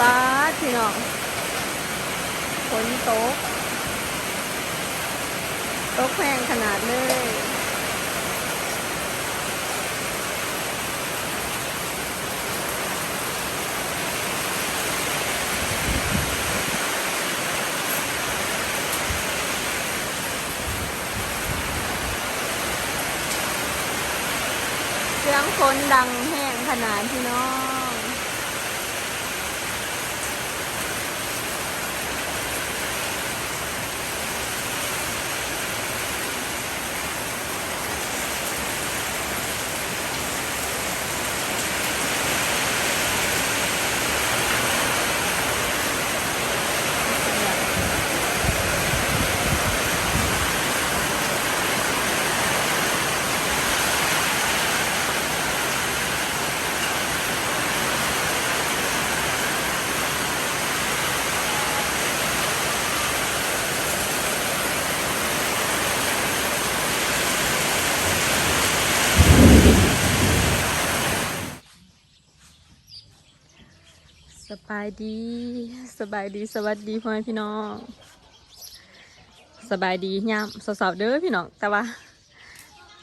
ป้าดพี่น้องฝนตกตกแพงขนาดเลยเสียงคนดังแห้งขนาดพี่น้อง ส บายดี สบายดี สวัสดีพ่อแม่พี่น้อง สบายดียามสาวๆเด้อพี่น้อง แต่ว่า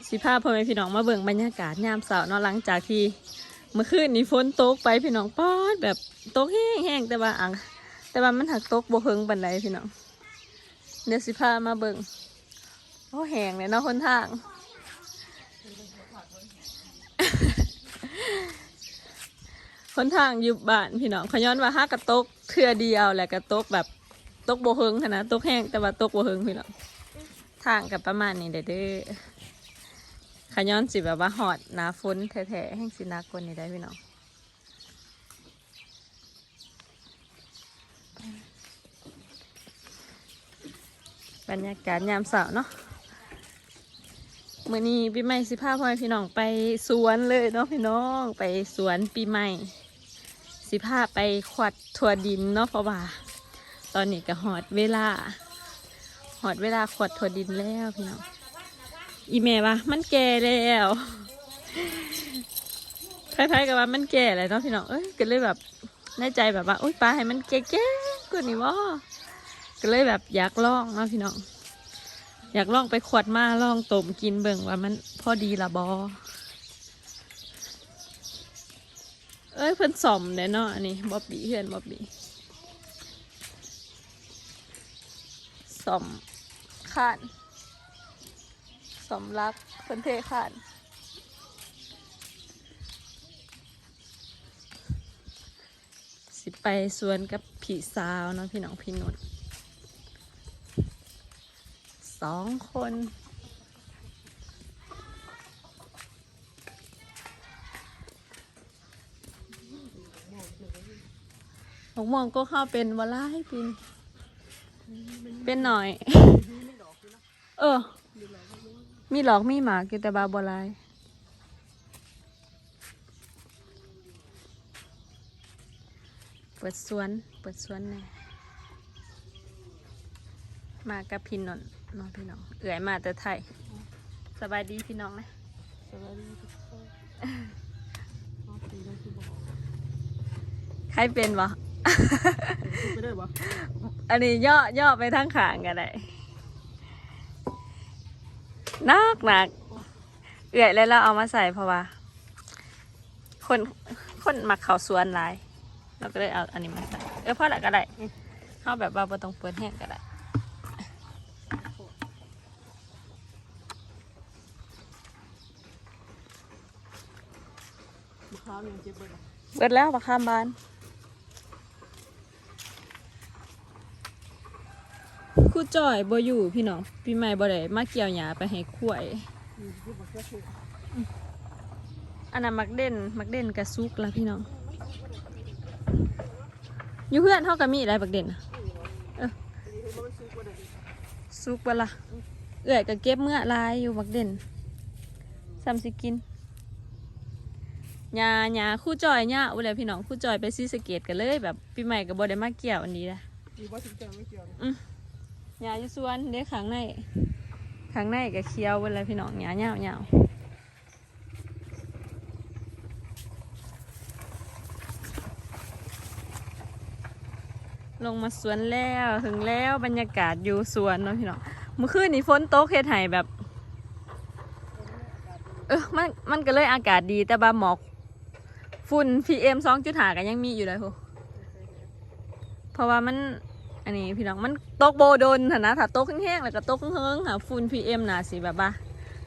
สิพาพ่อแม่พี่น้องมาเบิ่งบรรยากาศยามสาร์เนาะหลังจากที่เมื่อคืนนี้ฝนตกไปพี่น้องป๊อดแบบตกแห้งๆแต่ว่าอะแต่ว่ามันหักตกบ่เฮิงบันไดพี่น้อง เดี๋ยวสิพามาเบิ่งโอ้แห้งเลยเนาะคนทาง คนทางอยู่บ้านพี่น้องขย้อนว่าห้ากระตกเทือเดียวแหละกระตกแบบตกโบเฮิงขนาดตกแห้งแต่ว่าตกโบเฮิงพี่น้องทางกับประมาณนี้เด้อขย้อนสิแบบว่าหอดหนาฝนแท้ๆแห้งสินากลนี่ได้พี่น้องบรรยากาศยามเสาร์เนาะมื่อนี้ปีใหม่สิพาพ่อพี่น้องไปสวนเลยเนาะพี่น้องไปสวนปีใหม่ สิพาไปขวัดถั่วดินเนาะเพราะว่า ตอนนี้ก็หอดเวลา หอดเวลาขวัดถั่วดินแล้วพี่น้องอีเมว่ามันแก่แล้วคล้ายๆกับว่ามันแก่เลยเนาะพี่น้องเอ้ยก็เลยแบบในใจแบบว่าอุ้ยปลาให้มันแก่ๆกว่านี้วะก็เลยแบบอยากลองเนาะพี่น้องอยากลองไปขวดมาลองต้มกินเบิ่งว่ามันพอดีละบอ เอ้ยเพิ่นสอมเด้เนาะอันนี้บ๊อบบี้เพื่อนบ๊อบบี้สอมขานสอมรักเพิ่นเทขานสิไปสวนกับผีสาวเนาะพี่น้องพี่นุชสองคน หกโมองก็เข้าเป็นวลาให้ปิน เป็นหน่อย เออ มีหลอกมีหมากอยู่แต่บาบลายเปิดสวน เปิดสวนแน่มากับพี่นนท์น้องพี่น้อง เอื่อยมาแต่ไทย สบายดีพี่น้องนะสวัสดีทุกคนอ๋อตีได้คือบอกใครเป็นวะพูด ไปได้ปะอันนี้ย่อย่อไปทั้งขางกันได้นักหนักเอื่อยแล้วเราเอามาใส่เพราะว่า คนคนมักเขาสวนหลาย เราก็เลยเอาอันนี้มาใส่ เออพอละก็ได้เขาแบบว่าบ่ต้องเปิดแห้งก็ได้มะพร้าวเนี่ยเจ็บเบิดอะเบิดแล้วปะข้ามบ้าน ครู่จ่อยบ่อยู่พี่น้องปีใหม่บ่ได้มาเกี่ยวหญ้าไปให้ขวยอืมพูดมาแค่เท่อันนั้นมักเด่นมักเด่นกระซุกแล้วพี่น้องอยู่เพื่อนเท่ากับมีอะไรบักเด่นน่ะเออซุกเวละเอื่อยก็เก็บเมื่อลายอยู่บักเด่นซ้ำสิกินหญ้าหญ้าครู่จอยหญ้าอุเลยพี่น้องครู่จอยไปซีสะเกตกันเลย แบบปีใหม่ก็บ่ได้มาเกี่ยวอันนี้นะมีว่าถึงแหญ้าอยู่สวนเด้ข้างในข้างในก็เคี้ยวเวลาพี่น้องหญ้าเหยาวเหยาวลงมาสวนแล้วถึงแล้วบรรยากาศอยู่สวนเนาะพี่น้องเมื่อคืนนี้ฝนตกเฮ็ดให้แบบ เออมันมันก็เลยอากาศดีแต่บาหมอกฝุ่น PM 2.5ก็ยังมีอยู่เลยโหเพราะว่ามัน อันนี้พี่น้องมันตกโบโดนหั่นนะถ้าตกแห้งๆแล้วก็ตกเฮิงๆหาฝุ่น PM น่ะสิแบบว่า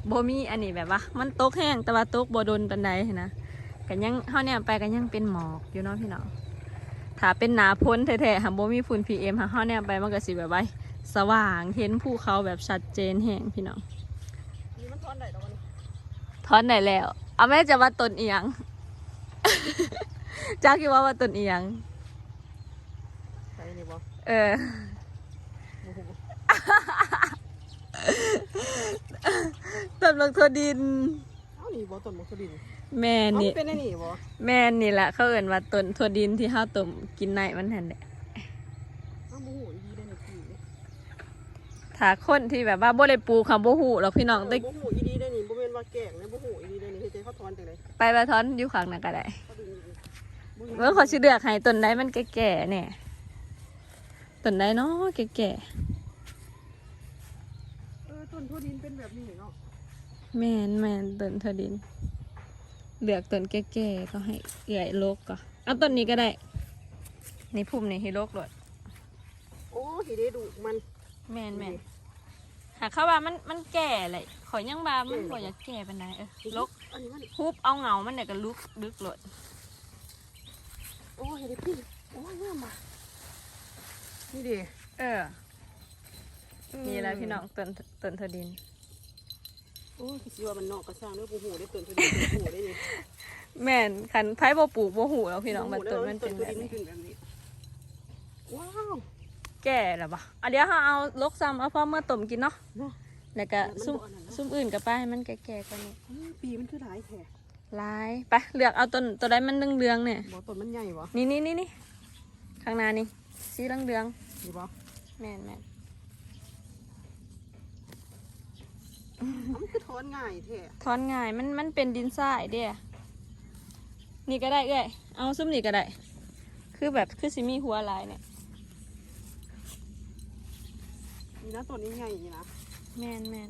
โบมีอันนี้แบบว่า มันตกแห้งแต่ว่าตกโบโดนปานใดหั้นนะก็ยังเฮาเนี่ยไปก็ยังเป็นหมอกอยู่เนาะพี่น้องถ้าเป็นหนาพ้นแท้ๆหาบ่มีฝุ่น PM หาเฮาเนี่ยไปมันก็สิแบบว่าสว่างเห็นภูเขาแบบชัดเจนแห้งพี่น้องมันทอนได้ตอนทอนไหนแล้วเอาแม่จะว่าตนเอียงจ้าคิดว่าว่าตนเอียง ออโอ้โหตำลงทวดิน เอ้านี่บ่ต้นมะขดินแม่เอ้านี่มันเป็นไอ้นี่บ่แม่นี่แหละเขาเอ่นว่าตนทวดินที่ห้าต้มกินในมันแทนเดะเอ้าบ่ฮู้อีดีได้ในปีนี่ถ้าคนที่แบบว่าบ่ได้ปลูกคำบ่ฮู้หรอกพี่น้องเอได้อบ่ฮู้อีดีได้นี่บ่แม่นว่าแกล้งนะบ่ฮู้อีดีได้นี่เฮ็ดให้เขาทอนจังได๋ไปไปทอนอยู่ข้างนั้นก็ได้เขาดึงอีกบ่เมื่อเขาสิเลือกให้ต้นใดมันแก่ๆเนี่ย ต้นใดเนาะแก่เออต้นทั่วดินเป็นแบบนี้เนาะๆแม่นแม่นต้นทวดินเลือกต้นแก่ๆก็ให้เอื่อยโลกก็เอาต้นนี้ก็ได้ ในพุ่มนี่ให้โลกโลดโอ้เฮ็ดได้ดุมัน แม่นแม่นหากเขาว่ามันมันแก่เลยขอยยังบามันบ่อยากแก่ปานใดเออลกอันนี้มันฮุบเอาเงามันเนี่ยก็ลุกลึกโลดโอ้เฮ็ดได้พี่โอ้ยงามว่ะ นี่ดิเออนี่แหละพี่น้องต้นต้นทวดินโอ้ยสิว่ามันนอกก็สร้างเด้อบ่ฮู้ได้ต้นทั่วดินบ่ฮู้ได้นี่แม่นคันไผบ่ปลูกบ่หูแล้วพี่น้องมันต้นมันเป็นแบบต้นี้เป็นแบบนี้ว้าวแก่แล้วปะอะเดี๋ยวเราเอาลกซ้ำเอาพ่อเมื่อต้มกินเนาะเนาะแล้วก็มันบ่ซุ่มอันนั้นเนอะซุ่มอื่นกับป้าให้มันแก่ๆกว่านี้อืมปีมันคือหลายแท้หลายไปเลือกเอาต้นตัวใดมันเรืองๆเนี่ยบ่ต้นมันใหญ่บ่นี่นี่นี่นี่ข้างหน้านี่ สีเรืองนี่บ่ๆแม่นแม่นอ้าวมันคือถอนง่ายแท้ถอนง่ายมันมันเป็นดินทรายเด้นี่ก็ได้เอ้ยเอาซุ่มนี่ก็ได้ คือแบบคือสิมีหัวลายเนี่ยนี่นะต้นนี้ใหญ่นี่นะแม่นแม่น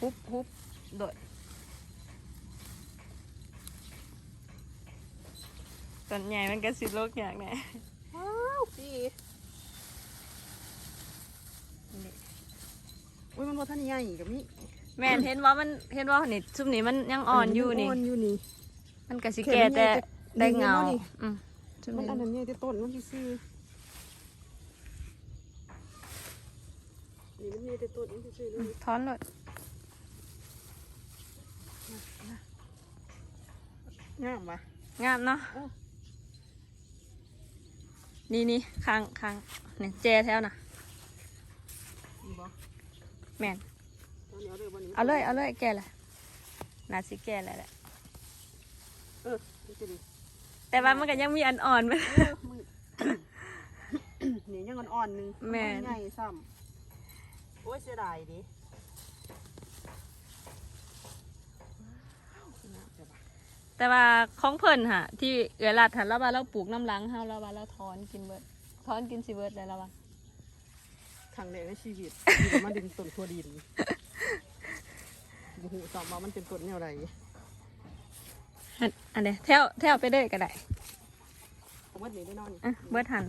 ฮุบฮุบโดด ต้นใหญ่มันก็สิโลกอย่างแน่ว้าวพี่อุ้ยมันบ่ทันใหญ่กับนี่แม่นเห็นว่ามันเห็นว่านี่ซุ่มนี่มันยังอ่อนอยู่นี่อ่อนอยู่นี่ มันก็สิเข็มแก่มันใหญ่แต่แต่ได้เงานี่อืมซุ่มมันนี่อันนั้นใหญ่แต่ต้นมันซื่อๆนี่มันใหญ่แต่ต้นมันซื่อๆนี่ถอนเลยงามว่ะงามเนาะเออ นี่นี่ข้างข้างเนี่ยแจแถวน่ะนี่บ่แม่นเอาเหนียวเลยบ่นี่เอาเลยเอาเลยแก่เลยน่าสิแก่แล้วแหละเออนี่จะดีแต่ว่ามันก็ยังมีอันอ่อนไหมเออมึงนี่ยังอ่อนๆหนึงแม่นนใหญ่ซ้ำโอ้ยเสียดายดิงามจังว่ะ แต่ว่าของเพิ่นฮะที่เอือรัดหันแล้วว่าเราปลูกน้ำหลังเฮาแล้วว่าเราถอนกินเบิดถอนกินสิเบิดเลยแล้วว่าครั้งแรกในชีวิตที่ได้มาดึงต้นทั่วดินบูหูสอบมามันเป็นต้นแนวไรอันอันเดียแถวแถวไปเด้อก็ได้ผมว่านี้ได้นอนอะเบิดหัน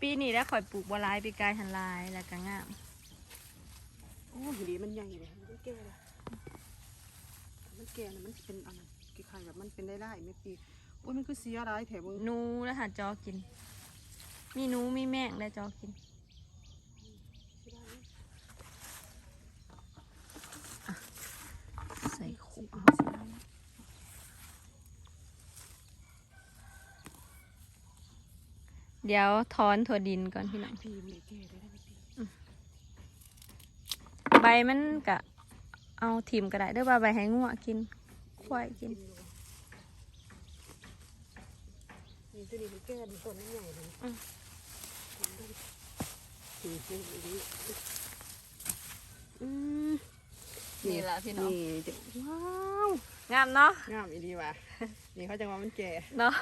ป็นเสื้อแล้วปีนี้ได้ข่อยปลูกบัวลายปีกายหันลายแล้วก็งามโอ้ยดีมันใหญ่เลยมันแก่เลยมันแก่เลยมันเป็นอะไรกี่ไข่แบบมันเป็นได้ได้ไม่ปีโอ้ยมันคือเสียร้ายแถวมึงหนูแล้วหาจอกิน มีหนูมีแมงได้จอกิน ใส่ขุ เดี๋ยวถอนถั่วดินก่อนพี่น้องใบมันกะเอาทิมก็ได้เด้อว่าใบให้งัวกินควายกินนี่ตัวนี้มันแก่ต้นใหญ่เลยนี่ละพี่น้องว้าวงามเนาะงามอีดีว่ะนี่เขาจะว่ามันแก่เนาะ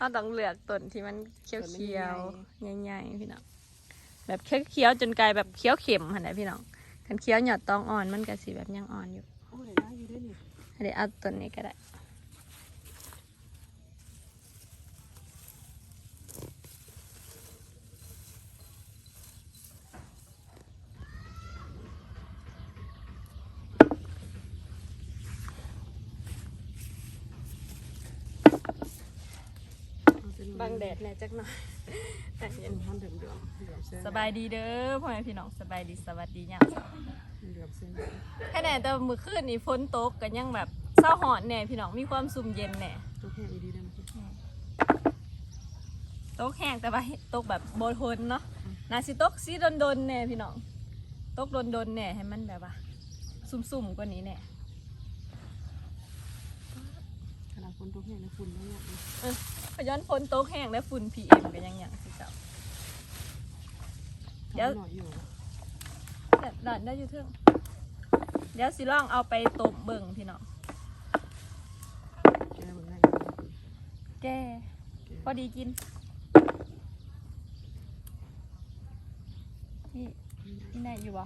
เขาต้องเลือกต้นที่มันเขียวต้นมันเขียวใหญ่ใหญ่ๆพี่น้องแบบเขียวๆจนกลายแบบเขียวเข็มหันนะพี่น้องคันเขียวหยอดตองอ่อนมันก็สีแบบยังอ่อนอยู่โอ้ยได้อยู่ด้วยนี่เดี๋ยวเอาต้นนี้ก็ได้ บาง แดดแหน่จักหน่อยแต่เย็นมันเดือมเดือมเดือมเส้นสบายดีเด้อพ่อแม่พี่น้องสบายดีสวัสดียามเช้าเดือมเส้นแค่ไหนแต่มื้อคืนนี้ฝนตกกันยังแบบเศร้าหอนแหน่พี่น้องมีความสุ่มเย็นแหน่ตัวแค่อีดีได้ไหมตกแห้งแต่ว่าตกแบบโบทนเนาะนาสิตกสีดนๆแหน่พี่น้องตกดนๆแหน่ให้มันแบบว่าสุ่มๆกว่านี้แหน่ขนาดคนตัวแค่ในฝุ่นแล้วเนี่ยเออพ ย้อนฝนตกแห้งและฝุ่น PM ก็ยังอย่างที่เก่าเดี๋ยวหน่อยอยู่แต่ดอนได้อยู่เทิงเดี๋ยวสิลองเอาไปต้มเบิ่งพี่น้องแกเหมือนไงแกพอดีกินนี่นี่แน่อยู่บ่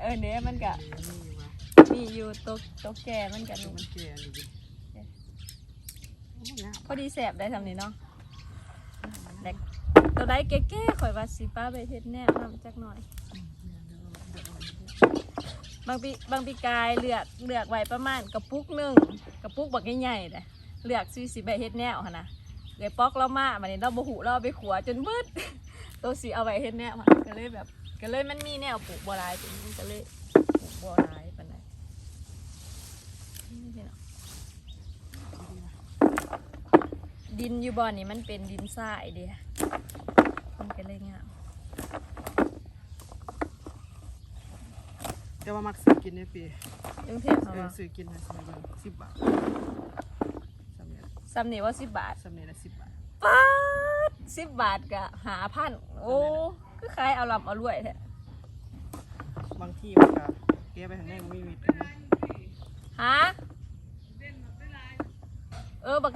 เออเนี้ยมันกะนี่ว่ะมีอยู่ตกตกแก่มันกันตัวมันแก่นี่ดิโอ้ยงาม พอ ดีแสบได้ทำนี้เนาะแดกตัวใดแก่ๆข่อยว่าสิป้าไปเฮ็ดแนบนำจักหน่อย บางปีบางปีกายเลือกเลือกไว้ประมาณกระปุกหนึ่งกระปุกบักใหญ่ๆเลยเลือกซื้อสิใบเฮ็ดแนวหั่นนะเลยปอกเรามาบัดนี้เราบ่หูเราไปขัวจนมืดตัวสีเอาไว้เฮ็ดแนวหั่นก็เลยแบบก็เลยมันมีแนวปลูกบัวลายเป็นมันก็เลยปลูกบัวลายปานใดนี่พี่น้อง ดินอยู่บ่อนี่มันเป็นดินทรายเดียมันก็เลยงามแต่ว่ามักซื้อกินในปียุงเทพเอเขาอว่าซื้อกินให้ซื้อเบิ่งสิบบาทสำเร็จซ้ำนี่ว่าสิบบาทสำเร็จละสิบบาท ป๊าดสิบบาทกะหาพันโอ้ก็ขายเอาลำเอารวยแท้บางที่มันก็แกไปทางไหนมันไม่มีอันนี้ฮะ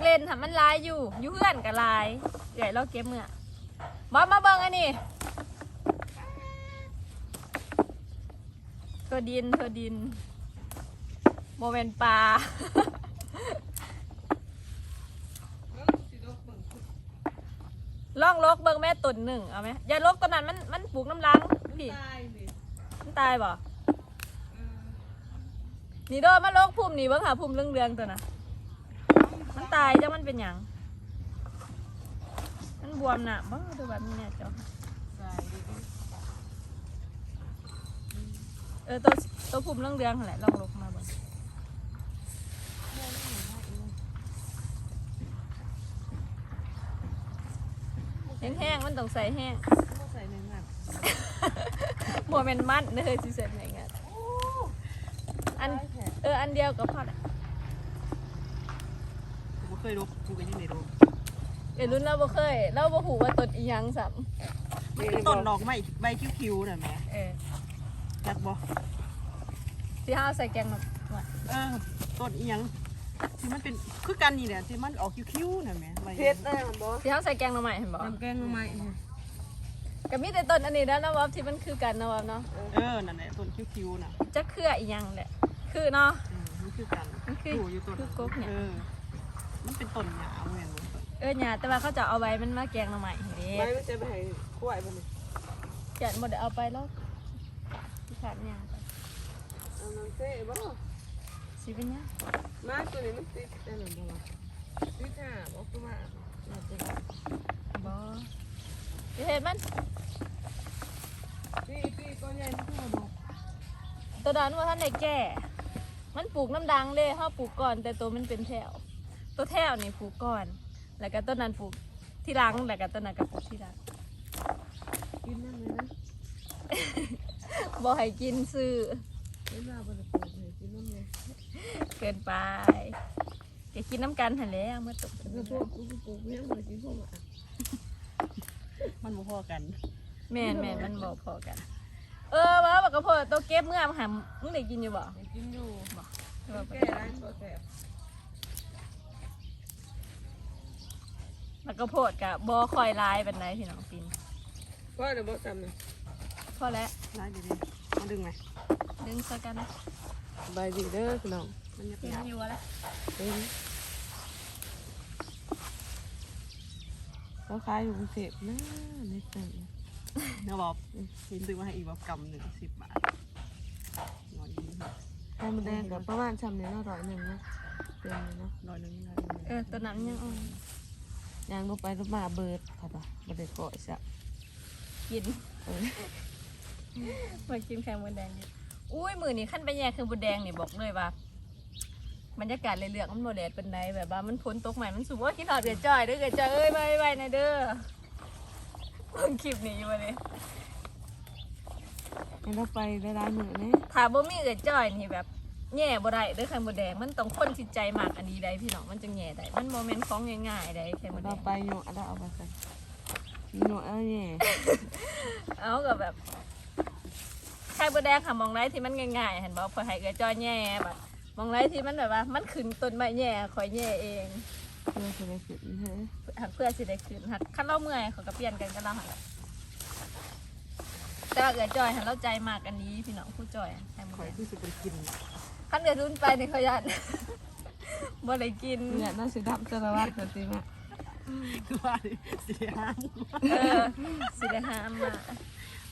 เล่นทำมันลายอยู่อยู่เพื่อนกับลายเดี๋ยวเราเก็บเมื่อบอสมาเบิ่งอันนี้ตัวดินตัวดินโมเมนปลาล่องลกเบิ่งแม่ตุ่นหนึ่งเอาไหมอย่าลกตัวนั้นมันมันปลูกน้ำล้างพี่มันตายบ่นี่โดนมาลกพุ่มนี่เบิ่งหาพุ่มเรื่องเรืองตัวน่ะ ตายจังมันเป็นหยัง มันบวมหนะบ่ดูแบบนี้เนี่ยจ้ะเออตัวตัวพุ่มเรื่องเรืองๆนั่นแหละลองลกมาเบิ่งแห้งๆมันต้องใส่แห้งใส่ในงานบัวเป็นมันเด้อสิเสร็จไหนงานอันเอออันเดียวก็พอละผม เคยรบกูกันยังไงรบเดี๋ยวรุ่นเราบ่เคย เราบ่หูว่าต้นอีหยังสัมมันคือต้นดอกไม้ใบคิ้วๆน่ะแหม่เออจักบ่ที่ห้าใส่แกงหน่อไม้เออต้นอีหยังที่มันเป็นคือกันนี่แหละที่มันออกคิ้วๆน่ะแหม่ใบเพชรได้ค่ะบอสที่ห้าใส่แกงหน่อไม้เห็นบ่น้ำแกงใหม่ก็มีแต่ต้นอันนี้แล้วนะว่าที่มันคือกันนะว่าเนาะเออนั่นแหละต้นคิ้วๆน่ะจะเครืออีหยังแหละคือเนาะ อืมมันคือกันมันคืออยู่อยู่ต้นคือกกเนี่ย เออ มันเป็นต้นหญ้าเหมือนต้นเออเนี่ยแต่ว่าเขาจะเอาไว้มันมาแกงหน่อไม้เด้ไม่ไม่จะไปให้กล้วยมันจัดบ่ได้เอาไปแล้วที่ขาดหยังไปเอาน้ำเซ่บอสสิเป็นหยังมาตัวนี้มันติดได้หรือเปล่าติดห่าบอกคือว่าน่าจะบ่สิเฮ็ดมันตีตีก็ใหญ่ที่พ่อบอกตัวนั้นว่าท่านได้แก่ มันปลูกน้ำดังเลยเขาปลูกก่อนแต่ตัวมันเป็นแถว ตัวแถวนี่ปลูกก่อน แล้วก็ต้นนั้นปลูกที่หลังแล้วก็ต้นนั้นก็ปลูกที่หลังกินนั่นเลยนะบอกให้กินซื้อไม่น่าบริโภคเลยกินนั่นเลยเกินไปแกกินน้ำกันหันแล้วเมื่อตกแล้วพวกกูปลูกเนี่ยมันกินพวกอะมันบ่พอกันแม่นแม่นมันบอกพอกัน เออว่าบักกะโพดตัวเก็บเมื่อมาหามึงได้กินอยู่บ่ไปกินอยู่บ่แก่ร้านบ่แก่ บักกะโพดกับบ่คอยลายเป็นไรพี่น้องปินพ่อเดี๋ยวบ่ซ้ำนะพอแล้วได้ดีดีมาดึงไหมดึงใส่กันนะสบายดีเด้อพี่น้องมันจะกินอยู่แล้วเอ้ยเขาขายอยู่กรุงเทพนะนี่เป็นเนาะบอกมีซื้อมาให้อีกบอกกำหนึ่งสิบบาทหน่อยนึงไข่มดแดงกับประมาณชำเนี่ยเนาะร้อยหนึ่งเนาะเป็นเนาะหน่อยนึงหน่อยนึงเออตัวนั้นยังอ่อน ยางลงไปลงมาเบิดค่ะปะบ่ได้เกาะซะกินเออมากินไข่มดแดงดิอุ้ยมือนี่ขั้นไปแย่คือมดแดงนี่บอกเลยว่าบรรยากาศเลยเลือกมันโมเดลเป็นไดแบบว่ามันพ้นตกใหม่มันสูงว่ากินหอดเดือดจ่อยเด้อเดือดจ่อยเอ้ยไปไปนะเด้อเพิ่งคลิปนี้อยู่วันนี้ให้เราไปได้ร้านมือเนี่ยถ้าบ่มีเดือดจ่อยนี่แบบ แย่บ่ได้เด้อไข่มดแดงมันต้องคนจิตใจมากอันนี้ได้พี่น้องมันจะแย่ได้มันโมเมนต์ของง่ายๆได้ไข่มดแดเรางไปโยนเราเอาไปใส่โยนเอาเนี่ยเอากับแบบไข่มดแดงค่ะมองไรที่มันง่ายๆเห็นบอกพอให้เดือดจ่อยแย่แบบมองไรที่มันแบบว่า มันขึ้นต้นไม้แย่คอยแย่เองเพื่อจะได้ขึ้นเฮ้ยหักเพื่อสิได้คืนหักขั้นเราเมื่อยเขาก็เปลี่ยนกันกันเราหักแต่ว่าเอือจอยหันเราใจมากอันนี้พี่น้องผู้จอยแทนคอยคือสิเป็นกิน ขั้นเดือดรุ่นไปในเขายันบ่ได้กินเนี่ยน่าสิดับสารวัตรกันสิแม่คือว่าเสียเออสิได้ห้ามมา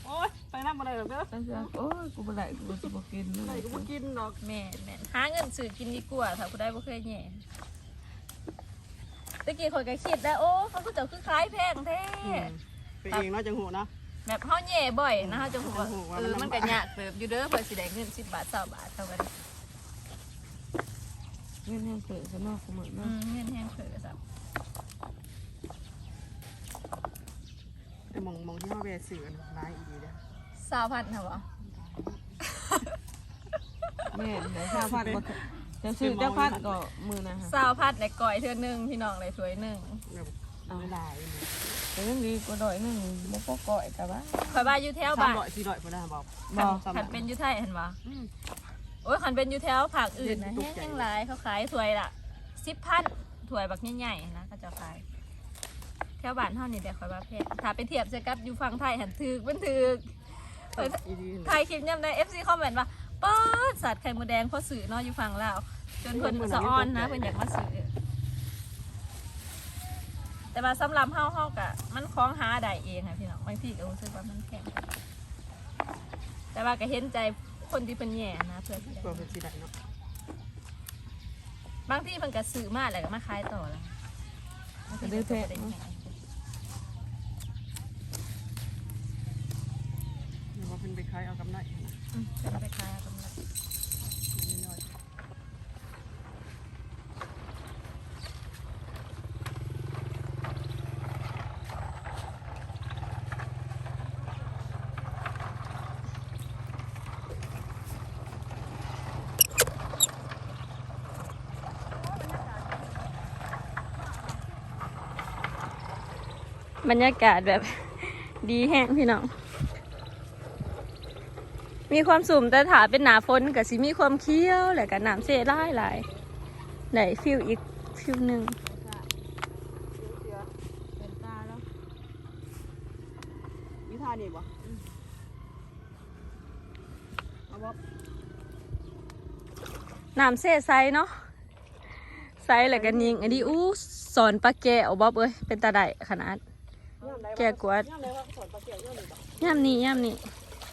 โอ๊ยไปนั่งมาเลยหรอกเด้อตั้งแต่โอ้ยกูบ่ได้กูจะบ่กินไหนเลยก็บ่กินหรอกแม่นแม่นหาเงินซื้อกินดีกว่าถ้าผู้ได้บ่เคยแย่ตะกี้คนก็คิดแล้วโอ้เขาก็เจ้าคือคล้ายแพงแท้ไปเองเนาะจังหูเนาะแบบเฮาแย่บ่อยนะเฮาจะฮู้ว่าโอ้โหว่าเอมันอมันลำบากก็ยากเติบอยู่เด้อเพิ่นสิได้เงิน10บาท20บาทเท่ากัน เงินแห้งเกิดซะเนอกกูเหมือนอืเนาะมเงินแห้งเผลอซับไอ้มองมองที่เขาแวะสื่อนะร้ายอีดีเด้อสาวพันค่ะบ่แม่ไหนข้าวพัดบ่จะซื้อเจ้าพัดก็มือนะฮะสาวพัดในก่อยเทื่อหนึงพี่น้องในถ้วยหนึงแบบไม่ได้เลยแต่ยังดีกว่าดอยหนึงบ่พอก่อยกับว่าคอยบ้านอยู่แถวสามบ้านร้อยสี่ร้อยพอได้บอกบ่คันเป็นอยู่ไทยเห็นบ่อืมโอ้ยคันเป็นอยู่แถวภาคอื่นนะเห็นแห้ตกใจงๆหลายเขาขายถ้วยละ10,000ถ้วยบักใหญ่ๆนะเขาจะขายแถวบ้านเฮานี่แต่คอยว่าแพงถ้าไปเทียบใส่กับอยู่ฝั่งไทยหันถึกมันถึกเปิดอีดีถ่ายคลิปยังได้ FC คอมเมนต์ว่าป๊าดสัตว์ไข่มดแดงเพราะสื่อเนาะอยู่ฝั่งลาวจนเพิ่นสะออนนะเพิ่นอยากมาซื้อแต่ว่าสำหรับเฮาเฮากะมันคล้องหาได้เองค่ะพี่น้องบางทีก็รู้สึกว่ามันแพงแต่ว่าก็เห็นใจ คนที่เป็นแย่นะเพื่อที่ตัวได้เป็นสีได้เนาะบางที่มันก็ซื้อมาแล้วก็มาขายต่อแล้วบางทีก็บ่ได้แย่หรือว่าเป็นไปคล้ายเอากำไรนะอืมก็ไปขายเอากำไร น้อย บรรยากาศแบบดีแห้งพี่น้อง มีความสุ่มแต่ถาเป็นหนาฝนกับสิมีความเคี้ยวแหละกับน้ำเสียไล่หลายไหนฟิลอีกฟิลหนึ่งเป็นตาแล้วมีท่านี่บ่เอาบ่น้ำเสียไซเนาะ ไซแหละกันยิง อันนี้อู้สอนปลาแก้วบ๊อบเอ้ย เป็นตาได้ขนาด แก่กว่าย่ามใดว่าเขาสอนปลาแก้วย่ามนี่บ่ย่ำนี้ย่ำนี้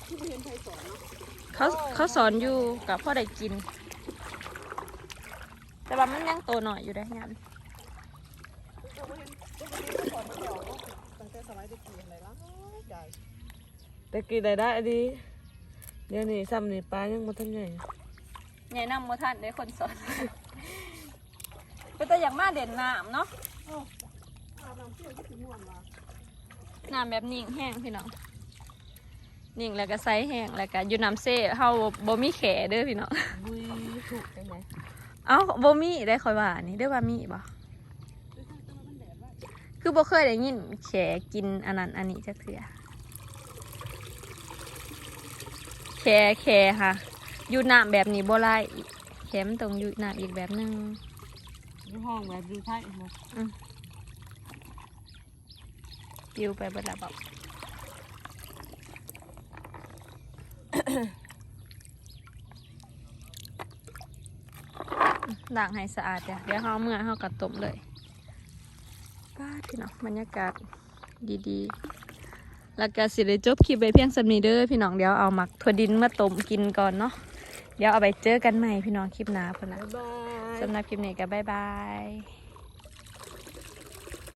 ที่บ่เห็นใครสอนเนาะเขาเขาสอนอยู่กับพ่อได้กิน แต่ว่ามันยังโตหน่อยอยู่ได้ย่ำเขาบ่เห็นปกติเขาสอนปลาแก้วเนาะตั้งแต่สมัยเด็กๆอะไรล่ะใหญ่แต่กี่ได้ได้ดีเดี๋ยวนี้ซ้ำนี่ปลายังบ่ทันใหญ่ใหญ่น้ำโมทันได้คนสอนเป็นแต่อย่างมาเด่นน้ำเนาะอาบ น้ำเที่ยวก็สิม่วนว่าน้ำแบบนิ่งแห้งพี่น้องนิ่งแล้วก็ไซส์แห้งแล้วก็อยู่น้ำเซ่เฮาบ่มีแขเด้อพี่น้องบุยถูกได้ไหมเอ้าบ่มีได้คอยว่านี่ได้อว่ามีบ่คือบ่เคยได้ยินแขกินอันนั้นอันนี้จักเทื่อแค่แค่ค่ะอยู่น้ำแบบนี้บ่ไรแค่มันต้องอยู่น้ำอีกแบบหนึงอยู่ห้องแบบดูไทยนะ ปิวไปเบิดแล้วบอกล้างให้สะอาดเดี๋ยวเดี๋ยวเขาเอาเมื่อเขากัดต้มเลยป้าดพี่น้องบรรยากาศดีๆ แล้วก็สิได้จบคลิปไปเพียงสำนีเด้อพี่น้องเดี๋ยวเอาหมักถั่วดินมาต้มกินก่อนเนาะเดี๋ยวเอาไปเจอกันใหม่พี่น้องคลิปหน้าพุ่นละบ๊ายบายสำหรับคลิปนี้ก็บ๊ายบาย